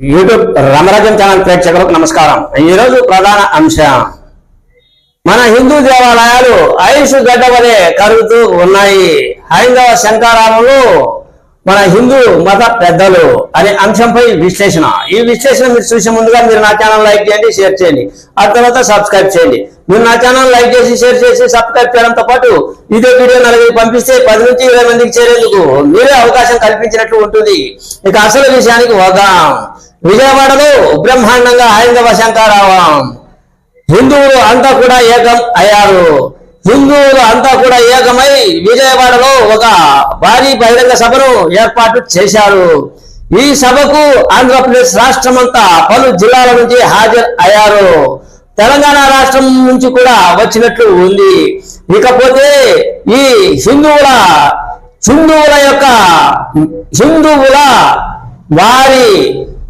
YouTube రమరాజన్ channel ప్రేక్షకులకు నమస్కారం. ఈరోజు ప్రధాన అంశం. మన హిందూ దేవాలయాలు ఆయుష్ గడ్డవలే కరుగుతూ ఉన్నాయి. హైందవ శంకారాములు మన హిందూ మత పెద్దలు అనే అంశంపై విశ్లేషణ. ఈ విశ్లేషణ మీరు చూసే ముందుగా మీరు నా ఛానల్ లైక్ చేయండి షేర్ చేయండి. ఆ తర్వాత సబ్స్క్రైబ్ చేయండి. మీరు నా ఛానల్ లైక్ చేసి షేర్ చేసి సబ్స్క్రైబ్ చేయడంతో పాటు ఇదే వీడియో నలుగురికి పంపిస్తే పది నుంచి ఇరవై మందికి చేరేందుకు మీరే అవకాశం కల్పించినట్లు ఉంటుంది. ఇక అసలు విషయానికి వదాం విజయవాడలో బ్రహ్మాండంగా హైందవ శంకారావం. హిందువులు అంతా కూడా ఏకం అయ్యారు. హిందువులు అంతా కూడా ఏకమై విజయవాడలో ఒక భారీ బహిరంగ సభను ఏర్పాటు చేశారు. ఈ సభకు ఆంధ్రప్రదేశ్ రాష్ట్రమంతా పలు జిల్లాల నుంచి హాజరు అయ్యారు. తెలంగాణ రాష్ట్రం నుంచి కూడా వచ్చినట్లు ఉంది. ఇకపోతే ఈ హిందువుల హిందువుల యొక్క హిందువుల వారి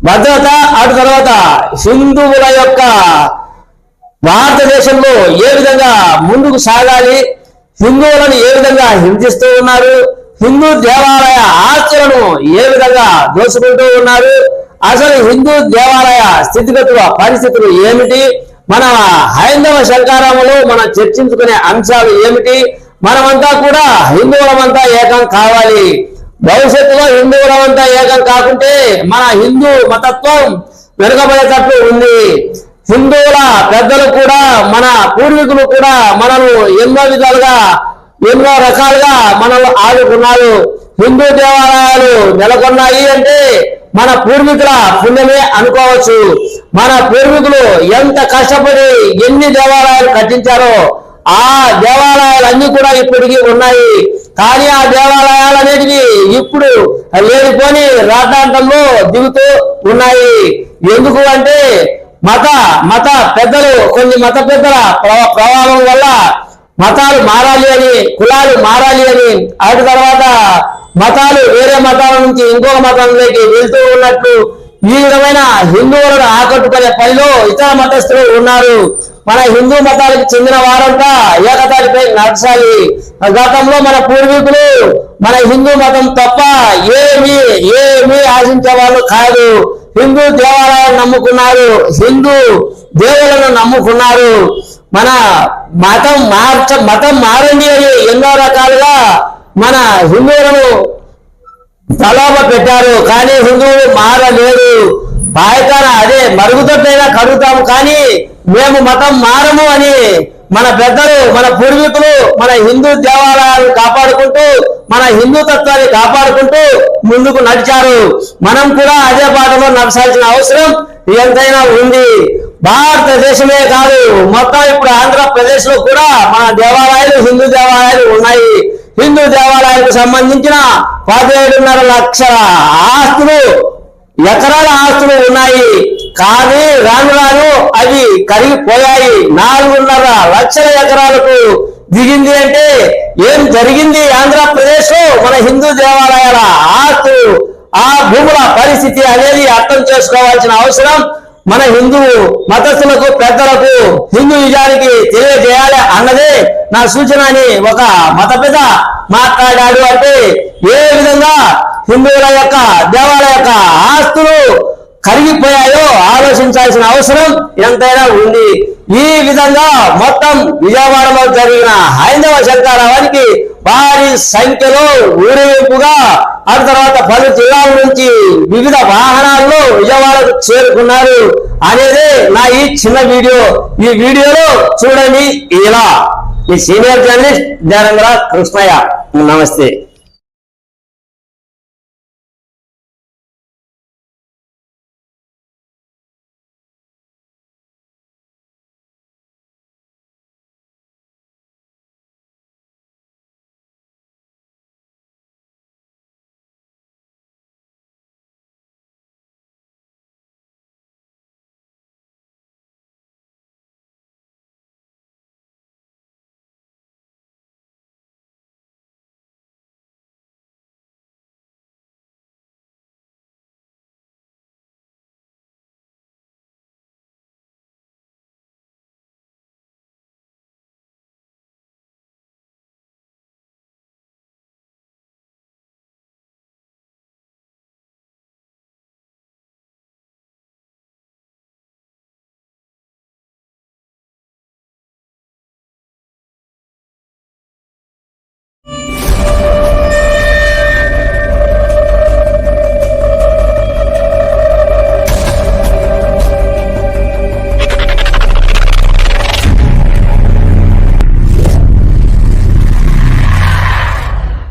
భద్రత అటు తర్వాత హిందువుల యొక్క భారతదేశంలో ఏ విధంగా ముందుకు సాగాలి? హిందువులను ఏ విధంగా హింసిస్తూ ఉన్నారు? హిందూ దేవాలయ ఆస్తులను ఏ విధంగా దోచుకుంటూ ఉన్నారు? అసలు హిందూ దేవాలయ స్థితిగతుల పరిస్థితులు ఏమిటి? మన హైందవ శంకారాములు మనం చర్చించుకునే అంశాలు ఏమిటి? మనమంతా కూడా హిందువులమంతా ఏకం కావాలి. భవిష్యత్తులో హిందువులమంతా ఏకం కాకుంటే మన హిందూ మతత్వం వెనుకబడేటట్లు ఉంది. హిందువుల పెద్దలు కూడా మన పూర్వీకులు కూడా మనను ఎన్నో విధాలుగా ఎన్నో రకాలుగా మనల్ని ఆదుకున్నారు. హిందూ దేవాలయాలు నెలకొన్నాయి అంటే మన పూర్వీకుల పుణ్యమే అనుకోవచ్చు. మన పూర్వీకులు ఎంత కష్టపడి ఎన్ని దేవాలయాలు కట్టించారో ఆ దేవాలయాలన్నీ కూడా ఇప్పటికీ ఉన్నాయి. కానీ ఆ దేవాలయాలు అనేటివి ఇప్పుడు లేనిపోని రాద్ధాంతంలో దిగుతూ ఉన్నాయి. ఎందుకు అంటే మత మత పెద్దలు కొన్ని మత పెద్దల ప్ర- ప్రభావం వల్ల మతాలు మారాలి అని కులాలు మారాలి అని అటు తర్వాత మతాలు వేరే మతాల నుంచి ఇంకొక మతంలోకి వెళ్తూ ఉన్నట్లు ఈ విధమైన హిందువులను ఆకట్టుకునే పనిలో ఇతర మతస్థులు ఉన్నారు. మన హిందూ మతానికి చెందిన వారంతా ఏకతాటిపై నడచాలి గతంలో మన పూర్వీకులు మన హిందూ మతం తప్ప ఏమి ఏమి ఆశించే వాళ్ళు కాదు. హిందూ దేవాలయాన్ని నమ్ముకున్నారు. హిందూ దేవులను నమ్ముకున్నారు. మన మతం మార్చ మతం మారండి అని ఎన్నో రకాలుగా మన హిందువులను తలాభ పెట్టారు. కానీ హిందువులు మారలేదు. పాయకాన అదే మరుగుదొడ్డైనా కడుగుతాము కానీ మేము మతం మారము అని మన పెద్దలు మన పూర్వీకులు మన హిందూ దేవాలయాలు కాపాడుకుంటూ మన హిందూ తత్వాన్ని కాపాడుకుంటూ ముందుకు నడిచారు. మనం కూడా అదే బాటలో నడచాల్సిన అవసరం ఎంతైనా ఉంది. భారతదేశమే కాదు మొత్తం ఇప్పుడు ఆంధ్రప్రదేశ్లో కూడా మన దేవాలయాలు హిందూ దేవాలయాలు ఉన్నాయి. హిందూ దేవాలయాలకు సంబంధించిన పదిహేడున్నర లక్షల ఆస్తులు ఎకరాల ఆస్తులు ఉన్నాయి. కానీ రాను రాను అవి కరిగిపోయాయి. నాలుగున్నర లక్షల ఎకరాలకు దిగింది అంటే ఏం జరిగింది? ఆంధ్రప్రదేశ్లో మన హిందూ దేవాలయాల ఆస్తు ఆ భూముల పరిస్థితి అనేది అర్థం చేసుకోవాల్సిన అవసరం మన హిందూ మతస్థులకు పెద్దలకు హిందూ నిజానికి తెలియజేయాలి అన్నదే నా సూచన అని ఒక మత పెద్ద మాట్లాడాడు అంటే ఏ విధంగా హిందువుల యొక్క దేవాలయ యొక్క ఆస్తులు కరిగిపోయాయో ఆలోచించాల్సిన అవసరం ఎంతైనా ఉంది. ఈ విధంగా మొత్తం విజయవాడలో జరిగిన హైందవ శంకారావానికి భారీ సంఖ్యలో ఊరేగింపుగా ఆ తర్వాత పలు జిల్లాల నుంచి వివిధ వాహనాల్లో విజయవాడకు చేరుకున్నారు అనేది నా ఈ చిన్న వీడియో. ఈ వీడియోలో చూడండి ఇలా. ఈ సీనియర్ జర్నలిస్ట్ దేరంగర కృష్ణయ్య. నమస్తే.